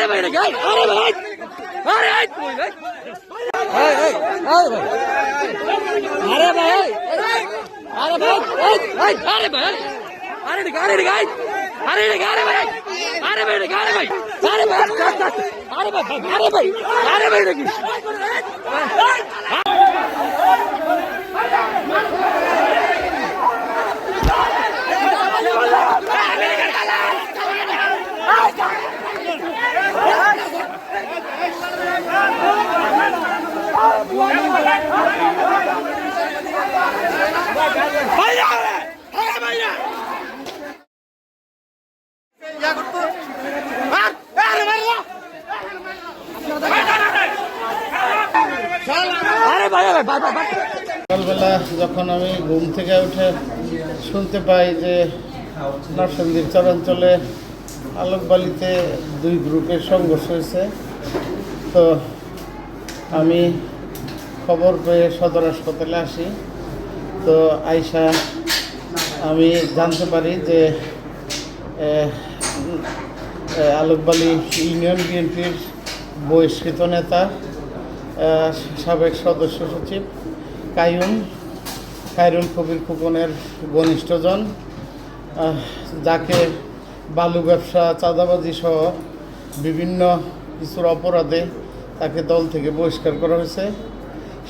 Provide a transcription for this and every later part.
আরে ভাই রে গাই আরে ভাই আরে আই তুই ভাই এই এই আরে ভাই আরে ভাই আরে ভাই এই আরে ভাই আরে রে আরে রে গাই আরে রে আরে ভাই আরে ভাই রে আরে ভাই আরে ভাই আরে ভাই আরে ভাই আরে ভাই রে কি আরে ভাই আরে ভাই ভাই ভাই সকালবেলা যখন আমি ঘুম থেকে উঠে শুনতে পাই যে নরসিংদীর চরাঞ্চলে আলোকবালিতে দুই গ্রুপের সংঘর্ষ হয়েছে, তো আমি খবর পেয়ে সদর হাসপাতালে আসি। তো আইসা আমি জানতে পারি যে আলোকবালি ইউনিয়ন বিএনপির বহিষ্কৃত নেতা সাবেক সদস্য সচিব কায়ুম খায়রুল কবির খোকনের ঘনিষ্ঠজন যাকে বালু ব্যবসা, চাঁদাবাজি সহ বিভিন্ন কিছুর অপরাধে তাকে দল থেকে বহিষ্কার করা হয়েছে।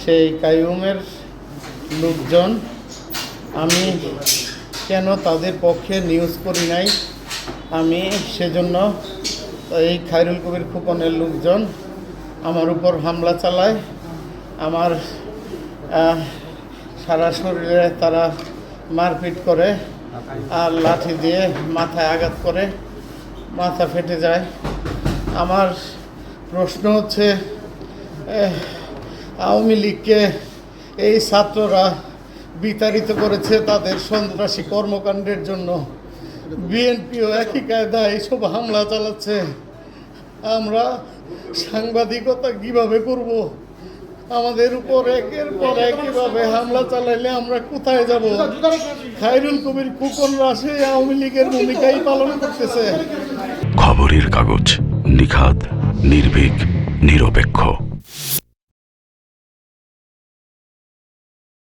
সেই কায়ুমের লোকজন, আমি কেন তাদের পক্ষে নিউজ করি নাই? আমি সেজন্য এই খায়রুল কবির খোকনের লোকজন আমার উপর হামলা চালায়। আমার সারা শরীরে তারা মারপিট করে আর লাঠি দিয়ে মাথায় আঘাত করে, মাথা ফেটে যায়। আমার প্রশ্ন হচ্ছে আওয়ামী লীগকে এই ছাত্ররা বিতাড়িত করেছে তাদের সন্ত্রাসী কর্মকাণ্ডের জন্য। বিএনপিও একই কায়দায় এইসব হামলা চালাচ্ছে। আমরা সাংবাদিকতা কীভাবে করব? আমাদের উপর একের পর একইভাবে হামলা চালাইলে আমরা কোথায় যাব? খায়রুল কবির কুকনরা রাশে আওয়ামী লীগের ভূমিকাই পালন করতেছে। খবরের কাগজ নিখাত নির্ভীক, নিরপেক্ষ।